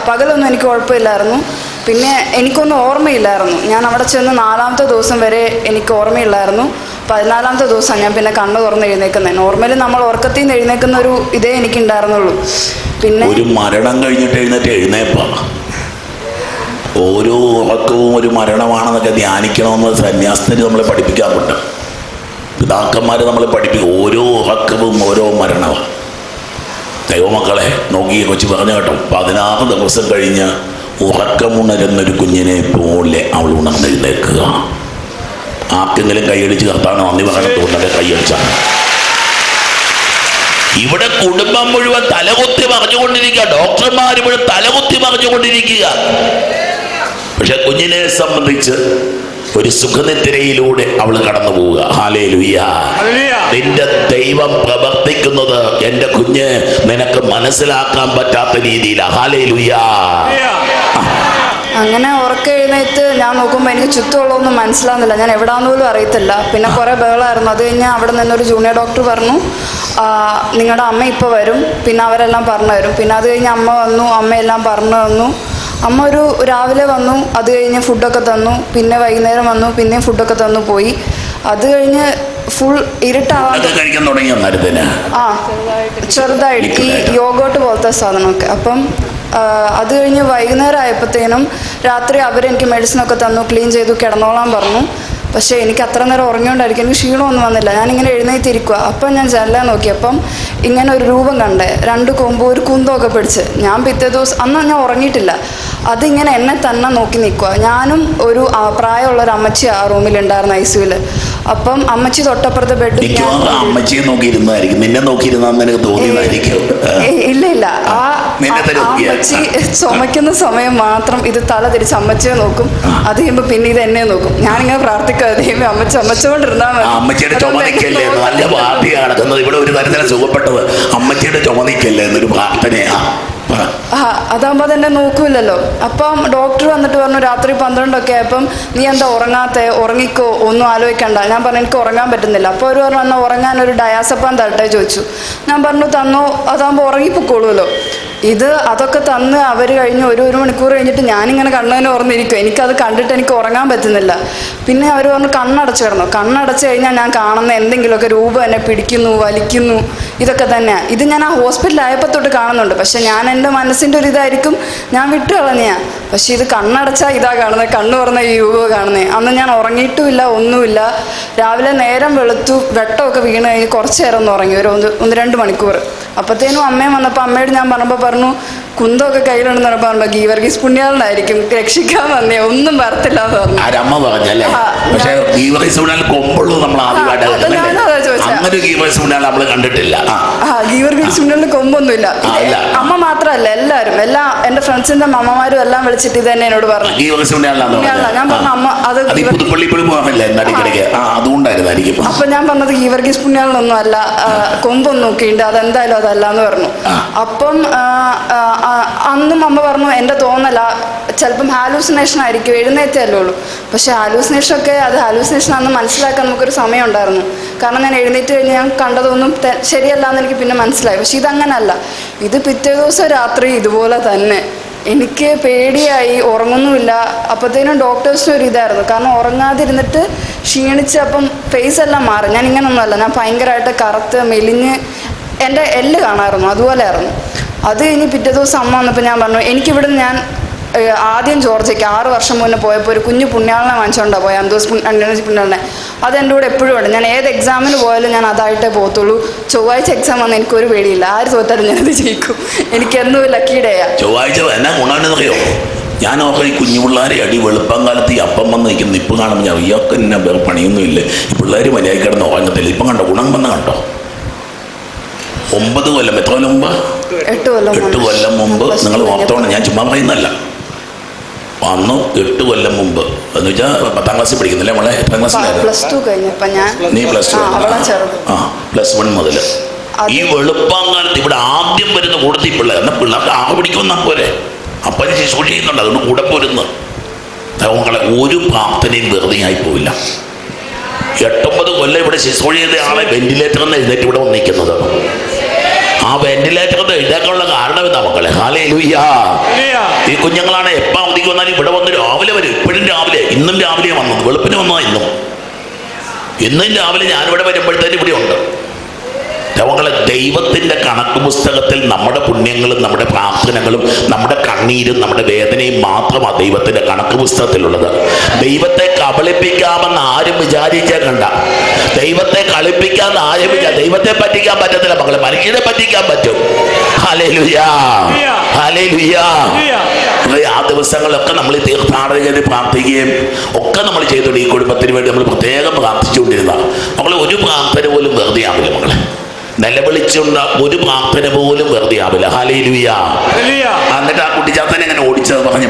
പകലൊന്നും എനിക്ക് കുഴപ്പമില്ലായിരുന്നു. പിന്നെ എനിക്കൊന്നും ഓർമ്മയില്ലായിരുന്നു. ഞാൻ അവിടെ ചെന്ന് നാലാമത്തെ ദിവസം വരെ എനിക്ക് ഓർമ്മയില്ലായിരുന്നു. പതിനാലാമത്തെ ദിവസം ഞാൻ പിന്നെ കണ്ണ് തുറന്ന് എഴുന്നേക്കുന്നത് നോർമലി നമ്മൾ ഉറക്കത്തിൽ നിന്ന് എഴുന്നേക്കുന്ന ഒരു ഇതേ എനിക്ക് എനിക്കുണ്ടായിരുന്നുള്ളൂ. പിന്നെ ഒരു മരണം കഴിഞ്ഞിട്ട് എഴുന്നേറ്റ് എഴുന്നേപ്പ. ഓരോ ഉറക്കവും ഒരു മരണമാണെന്നൊക്കെ ധ്യാനിക്കണമെന്ന് സന്യാസത്തിന് നമ്മളെ പഠിപ്പിക്കാറുണ്ട്. പിതാക്കന്മാർ നമ്മളെ പഠിപ്പിക്കും. ഓരോ ഹക്കവും ഓരോ മരണമാണ് ദൈവമക്കളെ നോക്കിയ കൊച്ചു പറഞ്ഞു കേട്ടോ. പതിനാറ് ദിവസം കഴിഞ്ഞ് ഉറക്കമുണരുന്നൊരു കുഞ്ഞിനെ പോലെ അവൾ ഉണർന്നെഴുന്നേക്കുക ആർക്കെങ്കിലും കൈയടിച്ച് കത്താണ് നന്ദി പറഞ്ഞിട്ടുണ്ടെങ്കിൽ കൈയടിച്ചാണ് ഇവിടെ കുടുംബം മുഴുവൻ തലകുത്തി മറിഞ്ഞുകൊണ്ടിരിക്കുക. ഡോക്ടർമാർ ഇവിടെ തലകുത്തി മറിഞ്ഞുകൊണ്ടിരിക്കുക. പക്ഷെ കുഞ്ഞിനെ സംബന്ധിച്ച് ഒരു സുഖനിദ്രയിലൂടെ അവൾ കടന്നു പോവുക. ഹാലേ നിന്റെ ദൈവം പ്രവർത്തിക്കുന്നത് എന്റെ കുഞ്ഞ് നിനക്ക് മനസ്സിലാക്കാൻ പറ്റാത്ത രീതിയിലാ. ഹാലേ അങ്ങനെ ഉറക്കെഴുന്നേറ്റ് ഞാൻ നോക്കുമ്പോൾ എനിക്ക് ചുറ്റുമുള്ളതൊന്നും മനസ്സിലാവുന്നില്ല. ഞാൻ എവിടാന്ന് പോലും അറിയത്തില്ല. പിന്നെ കുറേ ബഹളമായിരുന്നു അത് കഴിഞ്ഞാൽ അവിടെ നിന്നൊരു ജൂനിയർ ഡോക്ടർ പറഞ്ഞു നിങ്ങളുടെ അമ്മ ഇപ്പോൾ വരും. പിന്നെ അവരെല്ലാം പറഞ്ഞു തരും. പിന്നെ അത് കഴിഞ്ഞ് അമ്മ വന്നു അമ്മയെല്ലാം പറഞ്ഞു തന്നു. അമ്മ ഒരു രാവിലെ വന്നു അത് കഴിഞ്ഞ് ഫുഡൊക്കെ തന്നു പിന്നെ വൈകുന്നേരം വന്നു പിന്നെയും ഫുഡൊക്കെ തന്നു പോയി. അത് കഴിഞ്ഞ് ഫുൾ ഇരുട്ടാവാൻ കഴിക്കാൻ തുടങ്ങിയ ആ ചെറുതായിട്ട് ഈ യോഗോട്ട് പോലത്തെ സാധനമൊക്കെ. അപ്പം അത് കഴിഞ്ഞ് വൈകുന്നേരം ആയപ്പോഴത്തേനും രാത്രി അവരെനിക്ക് മെഡിസിനൊക്കെ തന്നു ക്ലീൻ ചെയ്തു കിടന്നോളാൻ പറഞ്ഞു. പക്ഷേ എനിക്ക് അത്ര നേരം ഉറങ്ങിയോണ്ടായിരിക്കും. എനിക്ക് ക്ഷീണമൊന്നും വന്നില്ല. ഞാനിങ്ങനെ എഴുന്നേറ്റിരിക്കുക അപ്പം ഞാൻ ചെല്ലാൻ നോക്കിയപ്പം ഇങ്ങനെ ഒരു രൂപം കണ്ടേ. രണ്ട് കൊമ്പ് ഒരു കുന്തമൊക്കെ പിടിച്ച്. ഞാൻ പിറ്റേ ദിവസം അന്ന് ഞാൻ ഉറങ്ങിയിട്ടില്ല. അതിങ്ങനെ എന്നെ തന്നെ നോക്കി നിൽക്കുക ഞാനും ഒരു പ്രായമുള്ള ഒരു അമ്മച്ചി ആ റൂമിലുണ്ടായിരുന്നു ഐ സിയുവിൽ. അപ്പം അമ്മച്ചി തൊട്ടപ്പുറത്തെ ബെഡ് അമ്മച്ചിയെ നോക്കിയിരുന്നതായിരിക്കും. നിന്നെ നോക്കിയിരുന്നെന്ന് എനിക്ക് തോന്നിയതായിരിക്കും. ആ. ഇല്ല ഇല്ല. ആ അമ്മച്ചി ചുമക്കുന്ന സമയം മാത്രം ഇത് തല തിരിച്ച് അമ്മച്ചിയെ നോക്കും. അത് കഴിയുമ്പോൾ പിന്നെ ഇത് എന്നെ നോക്കും. ഞാനിങ്ങനെ പ്രാർത്ഥിക്കുക ദൈവം അമ്മച്ചി അമ്മച്ചോണ്ടിരുന്നാ ആ, അമ്മച്ചിയുടെ എന്ന് നല്ല പാർട്ടിയാണ് നടക്കുന്നത് ഇവിടെ ഒരു തരത്തിലെ സുഖപ്പെട്ടത്. അമ്മച്ചിയുടെ ചുമനിക്കല്ലേ എന്നൊരു പ്രാർത്ഥനയാ. അതാകുമ്പോ അതെന്നെ നോക്കൂലല്ലോ. അപ്പം ഡോക്ടർ വന്നിട്ട് പറഞ്ഞു രാത്രി പന്ത്രണ്ടൊക്കെ ആയപ്പം നീ എന്താ ഉറങ്ങാത്ത? ഉറങ്ങിക്കോ ഒന്നും ആലോചിക്കണ്ട. ഞാൻ പറഞ്ഞു എനിക്ക് ഉറങ്ങാൻ പറ്റുന്നില്ല. അപ്പോൾ അവർ പറഞ്ഞു എന്നാൽ ഉറങ്ങാൻ ഒരു ഡയാസപ്പാൻ തരട്ടെ? ചോദിച്ചു. ഞാൻ പറഞ്ഞു തന്നു അതാകുമ്പോൾ ഉറങ്ങിപ്പോക്കോളുമല്ലോ ഇത് അതൊക്കെ തന്ന് അവർ കഴിഞ്ഞ് ഒരു ഒരു മണിക്കൂർ കഴിഞ്ഞിട്ട് ഞാനിങ്ങനെ കണ്ണതിന് ഓർന്നിരിക്കും എനിക്കത് കണ്ടിട്ട് എനിക്ക് ഉറങ്ങാൻ പറ്റുന്നില്ല. പിന്നെ അവർ പറഞ്ഞു കണ്ണടച്ച് കിടന്നു. കണ്ണടച്ച് കഴിഞ്ഞാൽ ഞാൻ കാണുന്ന എന്തെങ്കിലുമൊക്കെ രൂപം എന്നെ പിടിക്കുന്നു വലിക്കുന്നു ഇതൊക്കെ തന്നെയാണ് ഇത് ഞാൻ ആ ഹോസ്പിറ്റലായപ്പോൾ തൊട്ട് കാണുന്നുണ്ട്. പക്ഷെ ഞാൻ എന്റെ മനസ്സിന്റെ ഒരു ഇതായിരിക്കും ഞാൻ വിട്ടു കളഞ്ഞാ. പക്ഷെ ഇത് കണ്ണടച്ചാൽ ഇതാ കാണുന്നത് കണ്ണ് തുറന്ന ഈ രൂപം കാണുന്നത് അന്ന് ഞാൻ ഉറങ്ങിയിട്ടുമില്ല ഒന്നുമില്ല. രാവിലെ നേരം വെളുത്തു വെട്ടമൊക്കെ വീണ് കഴിഞ്ഞ് കുറച്ച് നേരം ഒന്ന് ഉറങ്ങി ഒരു ഒന്ന് രണ്ട് മണിക്കൂർ. അപ്പോഴത്തേനും അമ്മയും വന്നപ്പോൾ അമ്മയോട് ഞാൻ പറഞ്ഞപ്പോൾ പറഞ്ഞു കുന്തമൊക്കെ കയ്യിലുണ്ടെന്ന് പറഞ്ഞു ഗീവർഗീസ് പുണ്യാളനായിരിക്കും രക്ഷിക്കാൻ വന്നേ ഒന്നും വരത്തില്ല എന്ന് പറഞ്ഞു ആരമ്മ പറഞ്ഞല്ലേ? പക്ഷേ കൊമ്പുള്ളൂ നമ്മൾ ആദ്യമായിട്ട് അങ്ങനെ നമ്മൾ കണ്ടിട്ടില്ല. പുണ്യാളിന് കൊമ്പൊന്നുമില്ല. അമ്മ മാത്രമല്ല എല്ലാവരും എല്ലാ എന്റെ ഫ്രണ്ട്സിന്റെ അമ്മമാരും എല്ലാം വിളിച്ചിട്ട് ഇത് തന്നെ എന്നോട് പറഞ്ഞു. ഈ ഞാൻ പറഞ്ഞു അമ്മ അത് അപ്പൊ ഞാൻ പറഞ്ഞത് ഗീവർഗീസ് പുണ്യാളൊന്നും അല്ല കൊമ്പൊന്നും ഒക്കെ ഉണ്ട് അതെന്തായാലും അതല്ല എന്ന് പറഞ്ഞു അപ്പം അന്നും അമ്മ പറഞ്ഞു എന്റെ തോന്നല ചിലപ്പം ഹാലൂസിനേഷൻ ആയിരിക്കും. എഴുന്നേറ്റല്ലേ ഉള്ളൂ പക്ഷെ ആലൂസിനേഷൻ ഒക്കെ അത് ഹാലൂസിനേഷൻ ആണെന്ന് മനസ്സിലാക്കാൻ നമുക്കൊരു സമയം ഉണ്ടായിരുന്നു. കാരണം ഞാൻ എഴുന്നേറ്റ് കഴിഞ്ഞ് ഞാൻ കണ്ടതൊന്നും ശരിയല്ല എന്ന് എനിക്ക് പിന്നെ മനസ്സിലായി. പക്ഷെ ഇതങ്ങനല്ല. ഇത് പിറ്റേ ദിവസം രാത്രി ഇതുപോലെ തന്നെ. എനിക്ക് പേടിയായി ഉറങ്ങുന്നുമില്ല. അപ്പോഴത്തേനും ഡോക്ടേഴ്സിന് ഒരു ഇതായിരുന്നു. കാരണം ഉറങ്ങാതിരുന്നിട്ട് ക്ഷീണിച്ച് അപ്പം ഫേസ് എല്ലാം മാറി. ഞാൻ ഇങ്ങനൊന്നുമല്ല. ഞാൻ ഭയങ്കരമായിട്ട് കറുത്ത് മെലിഞ്ഞ് എന്റെ എല്ല് കാണാമായിരുന്നു അതുപോലെയായിരുന്നു. അത് കഴിഞ്ഞ് പിറ്റേ ദിവസം അമ്മ വന്നപ്പോൾ ഞാൻ പറഞ്ഞു എനിക്കിവിടെ ഞാൻ ആദ്യം ജോർജയ്ക്ക് ആറ് വർഷം മുന്നേ പോയപ്പോൾ ഒരു കുഞ്ഞു പുണ്യാളിനെ വാങ്ങിച്ചുകൊണ്ടാണ് പോയത് അന്തോസ് അണ്ടോസ് പുണ്യാളിനെ. അത് എന്റെ കൂടെ എപ്പോഴും ഉണ്ട്. ഞാൻ ഏത് എക്സാമിന് പോയാലും ഞാൻ അതായിട്ടേ പോകത്തുള്ളൂ. ചൊവ്വാഴ്ച എക്സാം വന്നാൽ എനിക്കൊരു പേടിയില്ല. ആര് തോറ്റാലും ഞാനത് ജയിക്കും. എനിക്കെന്നും ലക്കി ഡേയാ ചൊവ്വാഴ്ച എന്നാ ഗുണമെന്നറിയോ ഞാൻ ഓർക്കും ഈ കുഞ്ഞു പിള്ളേരെ അടി വെളുപ്പം കാലത്ത് ഈ അപ്പം വന്ന് നിൽക്കുന്ന ഇപ്പം കാണുമ്പോൾ ഞാൻ ഇയാൾക്ക് എന്നെ വേറെ പണിയൊന്നുമില്ല. ഈ പിള്ളേർ മര്യാദ കിടന്ന് ഉറങ്ങത്തില്ല. ഇപ്പം കണ്ടോ? ഗുണം വന്ന കണ്ടോ? ഒമ്പത് കൊല്ലം. എത്ര കൊല്ലം മുമ്പ്? എട്ട് കൊല്ലം മുമ്പ്. നിങ്ങൾ ഓർത്തോണം. ഞാൻ ചുമ്മാ പറയുന്നല്ല അന്ന് എട്ട് കൊല്ലം മുമ്പ്. എന്ന് വെച്ചാൽ പത്താം ക്ലാസ്സിൽ പഠിക്കുന്നില്ലേ മോളെ? എട്ടാം ക്ലാസ്സിലായിരുന്നു ഞാൻ നീ പ്ലസ് ടു ആ പ്ലസ് വൺ മുതൽ ഈ വെളുപ്പാങ്കാലത്ത് ഇവിടെ ആദ്യം വരുന്ന കൂടത്തിൽ പിള്ളേർ എന്നാൽ പിള്ളേർക്ക് ആകെ പിടിക്കുമെന്നാ പോരെ? അപ്പം ശുശ്രൂഷ ചെയ്യുന്നുണ്ട് അതുകൊണ്ട് കൂടെ പോരുന്നു. മക്കളെ ഒരു പ്രാർത്ഥനയും വെറുതെ ആയി എട്ടൊമ്പത് കൊല്ലം ഇവിടെ ശുശ്രൂഷ ചെയ്ത ആളെ വെന്റിലേറ്ററിൽ നിന്ന് എഴുന്നേറ്റ് ഇവിടെ വന്നിരിക്കുന്നത്. ആ വെന്റിലേറ്ററിന്റെ എഴുതാക്കാനുള്ള കാരണം എന്താ മക്കളെ. ഹാലേ ഈ കുഞ്ഞുങ്ങളാണ് എപ്പോ അവധിക്ക് വന്നാലും ഇവിടെ വന്ന് രാവിലെ വരും. ഇപ്പോഴും രാവിലെ ഇന്നും രാവിലെ വന്നത് വെളുപ്പിന് വന്നാ ഇന്നും. ഇന്നും രാവിലെ ഞാനിവിടെ വരുമ്പോഴത്തേനും ഇവിടെ ഉണ്ട്. മക്കളെ ദൈവത്തിന്റെ കണക്ക് പുസ്തകത്തിൽ നമ്മുടെ പുണ്യങ്ങളും നമ്മുടെ പ്രാർത്ഥനകളും നമ്മുടെ കണ്ണീരും നമ്മുടെ വേദനയും മാത്രമാണ് ദൈവത്തിന്റെ കണക്ക് പുസ്തകത്തിലുള്ളത്. ദൈവത്തെ കബളിപ്പിക്കാമെന്ന് ആരും വിചാരിച്ചേക്കണ്ട. ദൈവത്തെ കളിപ്പിക്കാമെന്ന് ആരംഭിക്കാം ദൈവത്തെ പറ്റിക്കാൻ പറ്റത്തില്ല. മക്കളെ മനുഷ്യനെ പറ്റിക്കാൻ പറ്റും. ആ ദിവസങ്ങളിലൊക്കെ നമ്മൾ തീർത്ഥാടന ചെയ്ത് പ്രാർത്ഥിക്കുകയും ഒക്കെ നമ്മൾ ചെയ്തുകൊണ്ട് ഈ കുടുംബത്തിന് വേണ്ടി നമ്മൾ പ്രത്യേകം പ്രാർത്ഥിച്ചുകൊണ്ടിരുന്ന മക്കളെ ഒരു പ്രാർത്ഥന പോലും വെറുതെ ആവില്ല മക്കളെ. നിലവിളിച്ചുണ്ട ഒരു പ്രാർത്ഥന പോലും വെറുതെ ആവില്ല. ഹാലേലുയ എന്നിട്ട് ആ കുട്ടി ചാത്തനെ എങ്ങനെ ഓടിച്ചത് പറഞ്ഞു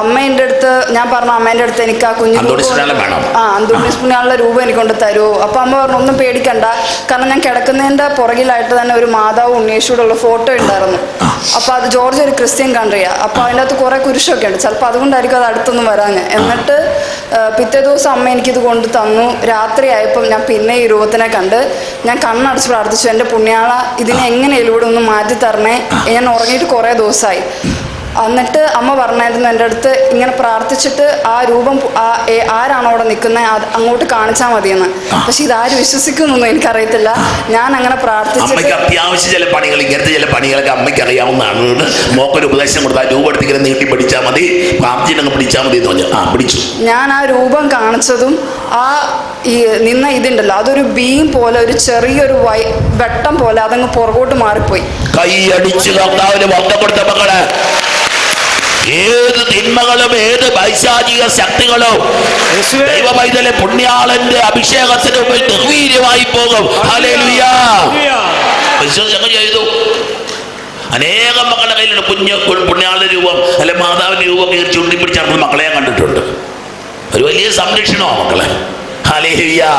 അമ്മേന്റെ അടുത്ത് ഞാൻ പറഞ്ഞു അമ്മേന്റെ അടുത്ത് എനിക്ക് ആ കുഞ്ഞു വേണം. ആ അന്തോണി പുണ്യാളുടെ രൂപം എനിക്ക് കൊണ്ട് തരുമോ അപ്പൊ അമ്മ പറഞ്ഞു ഒന്നും പേടിക്കണ്ട. കാരണം ഞാൻ കിടക്കുന്നതിന്റെ പുറകിലായിട്ട് തന്നെ ഒരു മാതാവ് ഉണ്ണീഷോടെ ഉള്ള ഫോട്ടോ ഉണ്ടായിരുന്നു. അപ്പൊ അത് ജോർജ് ഒരു ക്രിസ്ത്യൻ കൺട്രിയാ അപ്പൊ അതിന്റെ അകത്ത് കുറെ കുരിശൊക്കെ ഉണ്ട്. ചിലപ്പോൾ അതുകൊണ്ടായിരിക്കും അത് അടുത്തൊന്നും വരാൻ എന്നിട്ട് പിറ്റേ ദിവസം അമ്മ എനിക്കിത് കൊണ്ട് തന്നു. രാത്രി ആയപ്പോൾ ഞാൻ പിന്നെ ഈ രൂപത്തിനെ കണ്ട് ഞാൻ കണ്ണടച്ച് പ്രാർത്ഥിച്ചു. എന്റെ പുണ്യാള ഇതിനെ എങ്ങനെയും ഇവിടെ ഒന്ന് മാറ്റി തരണേ ഞാൻ ഉറങ്ങിയിട്ട് കുറേ ദിവസമായി എന്നിട്ട് അമ്മ പറഞ്ഞായിരുന്നു എന്റെ അടുത്ത് ഇങ്ങനെ പ്രാർത്ഥിച്ചിട്ട് ആ രൂപം ആരാണോ അവിടെ നിൽക്കുന്നത് അങ്ങോട്ട് കാണിച്ചാൽ മതിയെന്ന്. പക്ഷെ ഇതാര് വിശ്വസിക്കുന്നൊന്നും എനിക്കറിയത്തില്ല. ഞാൻ അങ്ങനെ പ്രാർത്ഥിച്ചിട്ട് അമ്മയ്ക്ക് അത്യാവശ്യം ചില പണികൾ ഇങ്ങനത്തെ ചില പണികളൊക്കെ അമ്മയ്ക്ക് അറിയാവുന്നതാണ്. മോക്കൊരു ഉപദേശം കൊടുത്താൽ രൂപം എടുത്തിങ്ങനെ നീട്ടി പിടിച്ചാൽ മതി പ്രാർത്ഥിച്ചങ്ങ് പിടിച്ചാൽ മതി എന്ന് പറഞ്ഞു. ആ പിടിച്ചു. ഞാൻ ആ രൂപം കാണിച്ചതും ആ ഈ നിന്ന ഇതുണ്ടല്ലോ അതൊരു ബീം പോലെ ഒരു ചെറിയൊരു വൈ വെട്ടം പോലെ അതങ്ങ് പുറകോട്ട് മാറിപ്പോയി. കൈയടിച്ച് കർത്താവിന് ബന്ധപ്പെടുത്ത മക്കളെ. ഏത് തിന്മകളും ഏത് പൈശാചിക ശക്തികളും ദൈവ പൈതലെ പുണ്യാളന്റെ അഭിഷേകത്തിന് മുമ്പിൽ നിർവീര്യമായി പോകും. ചെയ്തു. അനേകം മക്കളുടെ കയ്യിലുണ്ട്. കുഞ്ഞ് പുണ്യാളുടെ രൂപം അല്ലെ മാതാവിന്റെ രൂപം കയറി ചുണ്ടി പിടിച്ച് മക്കളെ കണ്ടിട്ടുണ്ട്. ഒരു വലിയ സംരക്ഷണമാണ് മക്കളെ. ഹല്ലേലൂയാ.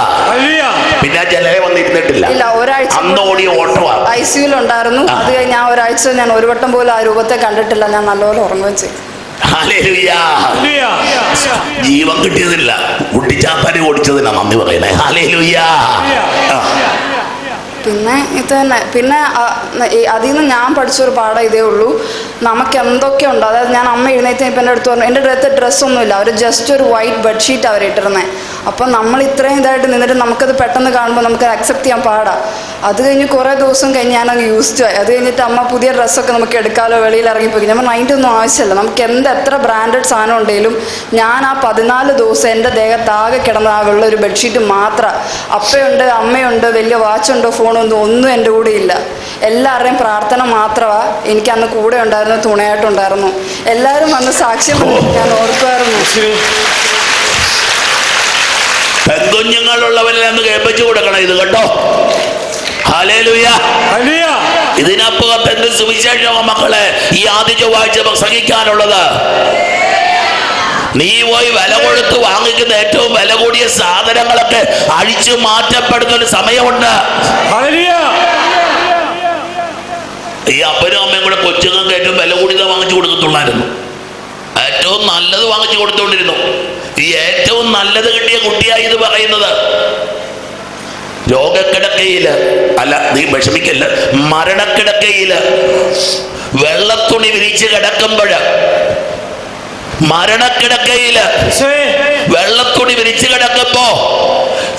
പിന്നെ ജലയെ വന്നിരുന്നിട്ടില്ല. ഇല്ല ഒരാഴ്ച അന്ന് ഓടിയ ഓട്ടമാണ് ഐ സിയിൽ ഉണ്ടായിരുന്നു അത് കഴിഞ്ഞ ഞാൻ ഒരാഴ്ച ഞാൻ ഒരു വട്ടം പോലും ആ രൂപത്തെ കണ്ടിട്ടില്ല. ഞാൻ നല്ലപോലെ ഉറങ്ങുകയും ചെയ്തു. ജീവൻ കിട്ടിയതില്ല. കുട്ടിച്ചാത്താനെ ഓടിച്ചതിനാ നന്ദി പറയണേ. ഹാലേലുയ്യാ പിന്നെ ഇത് തന്നെ. പിന്നെ അതിൽ നിന്ന് ഞാൻ പഠിച്ചൊരു പാഠം ഇതേ ഉള്ളൂ. നമുക്ക് എന്തൊക്കെ എന്തൊക്കെയുണ്ട് അതായത് ഞാൻ അമ്മ എഴുന്നേറ്റ് ഇപ്പം എന്റെ അടുത്ത് പറഞ്ഞു എന്റെ അടുത്ത് ഡ്രസ്സൊന്നുമില്ല. അവർ ജസ്റ്റ് ഒരു വൈറ്റ് ബെഡ്ഷീറ്റ് അവർ ഇട്ടിരുന്നത് അപ്പം നമ്മൾ ഇത്രയും ഇതായിട്ട് നിന്നിട്ട് നമുക്കത് പെട്ടെന്ന് കാണുമ്പോൾ നമുക്ക് അക്സെപ്റ്റ് ചെയ്യാൻ പാടാം. അത് കഴിഞ്ഞ് കുറേ ദിവസം കഴിഞ്ഞ് ഞാനങ്ങ് യൂസ്ഡ് ആയി. അത് കഴിഞ്ഞിട്ട് അമ്മ പുതിയ ഡ്രസ്സൊക്കെ നമുക്ക് എടുക്കാമല്ലോ വെളിയിൽ ഇറങ്ങിപ്പോയി. പറഞ്ഞു അതിന്റെ ഒന്നും ആവശ്യമില്ല. നമുക്ക് എന്ത് എത്ര ബ്രാൻഡഡ് സാധനം ഉണ്ടെങ്കിലും ഞാൻ ആ പതിനാല് ദിവസം എന്റെ ദേഹത്താകെ കിടന്ന ആ വെള്ള ഒരു ബെഡ്ഷീറ്റ് മാത്രം. അപ്പയുണ്ട് അമ്മയുണ്ട് വലിയ വാച്ചുണ്ടോ ഫോണുണ്ടോ ഒന്നും എന്റെ കൂടെ ഇല്ല. എല്ലാവരുടെയും പ്രാർത്ഥന മാത്രമാണ് എനിക്ക് അന്ന് കൂടെ ഉണ്ടായിരുന്നു തുണയായിട്ടുണ്ടായിരുന്നു എല്ലാവരും വന്ന് സാക്ഷ്യം ഞാൻ ഓർക്കുമായിരുന്നു. നിന്ന് കേൾപ്പിച്ചു കൊടുക്കണം ഇത് കേട്ടോ. ഇതിനപ്പുറത്ത് എന്ത് സുവിശേഷമോ മക്കളെ? ഈ ആദ്യ ചൊവ്വാഴ്ച പ്രസംഗിക്കാനുള്ളത്. നീ പോയി വില കൊടുത്ത് വാങ്ങിക്കുന്ന ഏറ്റവും വില കൂടിയ സാധനങ്ങളൊക്കെ അഴിച്ചു മാറ്റപ്പെടുന്ന ഒരു സമയമുണ്ട് ഈ അപ്പനും അമ്മയും കൂടെ കൊച്ചുങ്ങൾക്ക് ഏറ്റവും വില കൂടിയത് വാങ്ങിച്ചു കൊടുക്കത്തുള്ളായിരുന്നു. ഏറ്റവും നല്ലത് വാങ്ങിച്ചു കൊടുത്തുകൊണ്ടിരുന്നു ഈ ഏറ്റവും നല്ലത് കിട്ടിയ കുട്ടിയായി ഇത് പറയുന്നത്. രോഗക്കിടക്കയിൽ അല്ല നീ വിഷമിക്കല്ല മരണക്കിടക്കയിൽ വെള്ളത്തുണി വിരിച്ച് കിടക്കുമ്പോൾ മരണക്കിടക്കയിൽ വെള്ളത്തുണി വിരിച്ചു കിടക്കുമ്പോ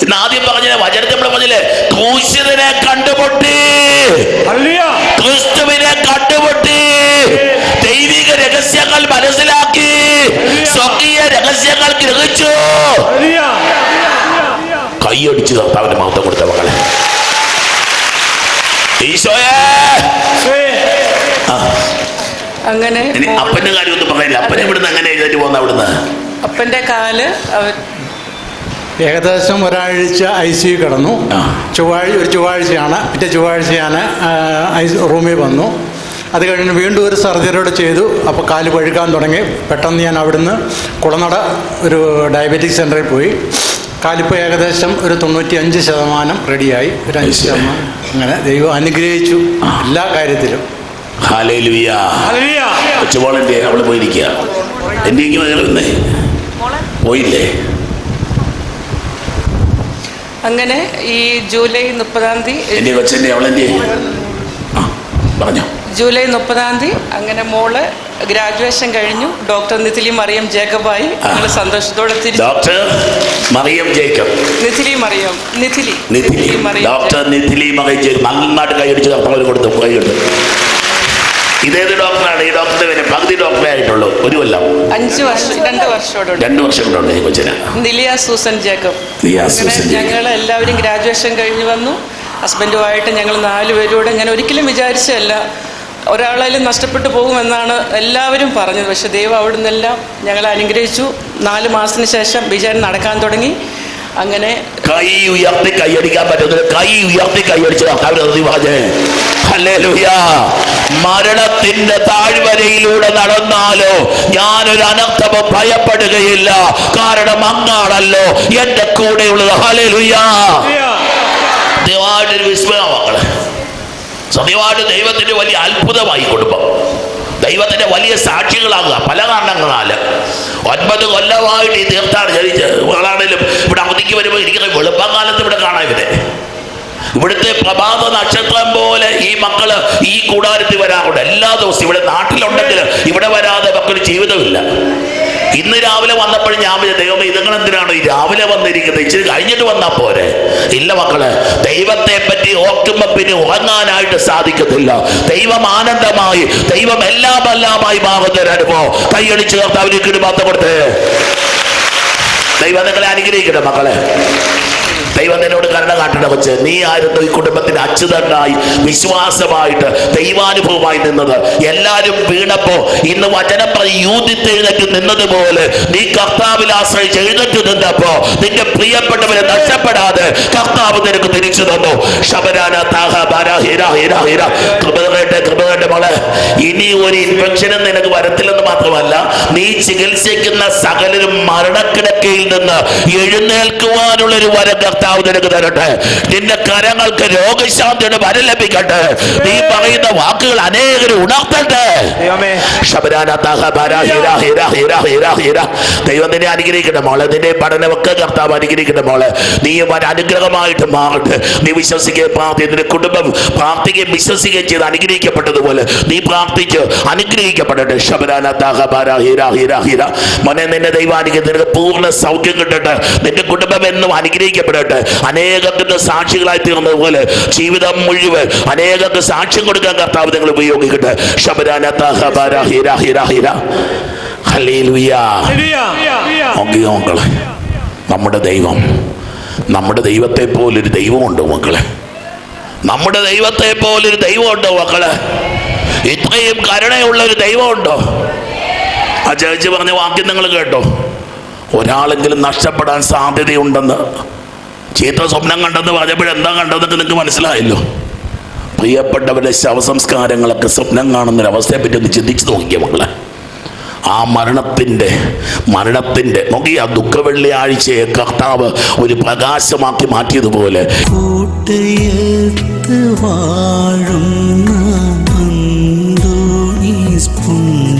ഇന്ന് ആദ്യം പറഞ്ഞ വചനത്തിൽ നമ്മൾ പറഞ്ഞില്ലേ ക്രൂശിതനെ കണ്ടുപൊട്ടി. ക്രിസ്തുവിനെ കണ്ടുമുട്ടി ദൈവിക രഹസ്യങ്ങൾ മനസ്സിലാക്കി. സ്വർഗീയ രഹസ്യങ്ങൾ ഗ്രഹിച്ചു. കൈയടിച്ച് കർത്താവിന്റെ മഹത്വം കൊടുത്ത മകളെ. ഈശോയെ. അങ്ങനെ അപ്പന്റെ കാര്യം ഒന്നും പറയില്ല? അപ്പൻ ഇവിടുന്ന് അങ്ങനെ എഴുന്നേറ്റ് പോകുന്ന അവിടുന്ന്? അപ്പന്റെ കാൽ ഏകദേശം ഒരാഴ്ച ഐ സി യു കിടന്നു. ചൊവ്വാഴ്ച ഒരു ചൊവ്വാഴ്ചയാണ്. പിറ്റേ ചൊവ്വാഴ്ചയാണ് റൂമിൽ വന്നു. അത് കഴിഞ്ഞ് വീണ്ടും ഒരു സർജറിയോട് ചെയ്തു. അപ്പോൾ കാൽ പഴുക്കാൻ തുടങ്ങി. പെട്ടെന്ന് ഞാൻ അവിടുന്ന് കുളനട ഒരു ഡയബറ്റിക് സെന്ററിൽ പോയി. കാലിപ്പോൾ ഏകദേശം ഒരു തൊണ്ണൂറ്റി അഞ്ച് ശതമാനം റെഡിയായി. ഒരു അഞ്ച്. ശതമാനം അങ്ങനെ ദൈവം അനുഗ്രഹിച്ചു എല്ലാ കാര്യത്തിലും. അവൾ പോയിരിക്കുക എന്റെ പോയില്ലേ? അങ്ങനെ ഈ ജൂലൈ മുപ്പതാം തീയതി ആ പറഞ്ഞോ. ജൂലൈ മുപ്പതാം തീയതി അങ്ങനെ മോൾ ഗ്രാജുവേഷൻ കഴിഞ്ഞു. ഡോക്ടർ നിതിലി മറിയം ജേക്കബായി. ഞങ്ങൾ സന്തോഷത്തോടെ ഡോക്ടർ മറിയം ജേക്കബ്. നിതിലി മറിയം. നിതിലി നിതിലി മറിയം ഡോക്ടർ നിതിലി മറിയം ജേക്കബ്. നന്നായിട്ട് കൈയടിച്ച് കർത്താവിന് കൊടുത്തു കൈയുണ്ട് ഇതേത് ഡോക്ടറാണ്? ഈ ഡോക്ടറുടെ പേര് പകുതി ഡോക്ടറെ ആയിട്ടുള്ളൂ. ഒരു കൊല്ലം. അഞ്ച് വർഷം രണ്ട് വർഷം രണ്ട് വർഷം കൂടെ ഈ കൊച്ചിന്. നിലിയ സൂസൻ ജേക്കബ്. ഞങ്ങൾ എല്ലാവരും ഗ്രാജുവേഷൻ കഴിഞ്ഞ് വന്നു. ഹസ്ബൻഡുമായിട്ട് ഞങ്ങൾ നാലുപേരോട് ഞാൻ ഒരിക്കലും വിചാരിച്ചതല്ല. ഒരാളായാലും നഷ്ടപ്പെട്ടു പോകുമെന്നാണ് എല്ലാവരും പറഞ്ഞത്. പക്ഷെ ദൈവം അവിടെ നിന്നെല്ലാം ഞങ്ങളെ അനുഗ്രഹിച്ചു. നാല് മാസത്തിന് ശേഷം വിചാരം നടക്കാൻ തുടങ്ങി. അങ്ങനെ കൈ ഉയർത്തി കൈയടിക്കാൻ പറ്റുന്നില്ല. കൈ ഉയർത്തി കൈയടിച്ച് കർത്താവിന് പറഞ്ഞേ. ഹല്ലേലൂയാ. മരണത്തിന്റെ താഴ്വരയിലൂടെ നടന്നാലോ ഞാനൊരു അനർത്ഥമോ ഭയപ്പെടുകയില്ല. കാരണം അങ്ങാണല്ലോ എന്റെ കൂടെയുള്ളത്. ഹല്ലേലൂയാ. സത്യമായിട്ടൊരു വിസ്മയമാണ് സത്യമായിട്ട് ദൈവത്തിന്റെ വലിയ അത്ഭുതമായി കുടുംബം ദൈവത്തിന്റെ വലിയ സാക്ഷികളാകുക. പല കാരണങ്ങളാൽ. ഒൻപത് കൊല്ലമായിട്ട് ഈ തീർത്ഥാടനം ജനിച്ച് മകളാണേലും ഇവിടെ അവധിക്ക് വരുമ്പോൾ ഇരിക്കുന്ന വെളുപ്പകാലത്ത് ഇവിടെ കാണാം ഇവരെ ഇവിടുത്തെ പ്രഭാത നക്ഷത്രം പോലെ ഈ മക്കൾ ഈ കൂടാരത്തിൽ വരാറുണ്ട്. എല്ലാ ദിവസവും ഇവിടെ നാട്ടിലുണ്ടെങ്കിൽ ഇവിടെ വരാതെ മക്കൾ ജീവിതമില്ല. ഇന്ന് രാവിലെ വന്നപ്പോൾ ഞാൻ ദൈവമേ ഇതുങ്ങൾ എന്തിനാണ് ഈ രാവിലെ വന്നിരിക്കുന്നത്. ഇച്ചിരി കഴിഞ്ഞിട്ട് വന്നാ പോരെ. ഇല്ല മക്കൾ ദൈവത്തെ പറ്റി ഓർക്കുമ്പോ പിന്നെ ഉറങ്ങാനായിട്ട് സാധിക്കത്തില്ല. ദൈവം ആനന്ദമായി ദൈവം എല്ലാം എല്ലാമായി മാറുന്ന ഒരു അനുഭവം കൈയടിച്ച് കർത്താവിന് കിടുമാത്ത കൊടുത്തേ. ദൈവം നിങ്ങളെ അനുഗ്രഹിക്കട്ടെ മക്കളെ. ദൈവം നിന്നോട് കരുണ കാട്ടണ കൊച്ച് നീ ആയിരുന്നു ഈ കുടുംബത്തിന്റെ അച്യുതണ്ടായി വിശ്വാസമായിട്ട് ദൈവാനുഭവമായി നിന്നത്. എല്ലാരും വീണപ്പോ ഇന്ന് വചനം പറഞ്ഞ് യൂതിത്ത് എഴുന്നേറ്റ് നിന്നതുപോലെ നീ കർത്താവിൽ ആശ്രയിച്ച് എഴുന്നേറ്റ് നിന്നപ്പോ നിന്റെ പ്രിയപ്പെട്ടവരെ നഷ്ടപ്പെടാതെ കർത്താവ് നിനക്ക് തിരിച്ചു തന്നു. ശബരാന താഹ ഇനി ഒരു ഇൻഫെക്ഷനും നിനക്ക് വരത്തില്ലെന്ന് മാത്രമല്ല നീ ചികിത്സിക്കുന്ന സകലരും മരണക്കിടക്കയിൽ നിന്ന് എഴുന്നേൽക്കുവാനുള്ള ഒരു വരം കർത്താവ് നിനക്ക് തരട്ടെ. നിന്റെ കരങ്ങൾക്ക് രോഗശാന്തിയുടെ വരം ലഭിക്കട്ടെ. നീ പറയുന്ന വാക്കുകൾ അനേകരെ ഉണർത്തട്ടെ. ദൈവം നിന്നെ അനുഗ്രഹിക്കട്ടെ മോളെ. നിന്റെ പഠനമൊക്കെ കർത്താവ് അനുഗ്രഹിക്കട്ടെ മോളെ. നീ ഒരു അനുഗ്രഹമായിട്ട് മാറട്ടെ. നീ വിശ്വസിക്കുകയും പ്രാർത്ഥി നിന്റെ കുടുംബം പ്രാർത്ഥിക്കുകയും വിശ്വസിക്കുകയും ചെയ്ത് അനുഗ്രഹിക്കപ്പെട്ടതുപോലെ നീ പ്രാർത്ഥിച്ച് അനുഗ്രഹിക്കപ്പെടട്ടെ. മോനെ നിന്റെ ദൈവാനുഗ്രഹം നിനക്ക് പൂർണ സൗഖ്യം കിട്ടട്ടെ. നിന്റെ കുടുംബം എന്നും അനുഗ്രഹിക്കപ്പെടട്ടെ. അനേകത്തിന് സാക്ഷികളായി തീർന്നതുപോലെ ജീവിതം മുഴുവൻ അനേകർക്ക് സാക്ഷ്യം കൊടുക്കാൻ കർത്താവ് നിങ്ങൾ ഉപയോഗിക്കട്ടെ. ശബരാന മക്കളെ നമ്മുടെ ദൈവം നമ്മുടെ ദൈവത്തെ പോലൊരു ദൈവമുണ്ട് മക്കളെ. നമ്മുടെ ദൈവത്തെ പോലൊരു ദൈവമുണ്ടോ മക്കളെ. ഇത്രയും കരുണയുള്ള ഒരു ദൈവമുണ്ടോ? ആ ചേച്ചി പറഞ്ഞ വാക്യം നിങ്ങൾ കേട്ടോ. ഒരാളെങ്കിലും നഷ്ടപ്പെടാൻ സാധ്യതയുണ്ടെന്ന്. ചീത്ത സ്വപ്നം കണ്ടെന്ന് പറഞ്ഞപ്പോഴെന്താ കണ്ടതെന്നൊക്കെ നിങ്ങൾക്ക് മനസ്സിലായല്ലോ? പ്രിയപ്പെട്ടവരുടെ ശവസംസ്കാരങ്ങളൊക്കെ സ്വപ്നം കാണുന്നൊരവസ്ഥയെ പറ്റി ഒന്ന് ചിന്തിച്ചു നോക്കിയ മക്കളെ. ആ മരണത്തിന്റെ മരണത്തിന്റെ നോക്കി ആ ദുഃഖവെള്ളിയാഴ്ചയെ കർത്താവ് ഒരു പ്രകാശമാക്കി മാറ്റിയതുപോലെ വാഴുന്ന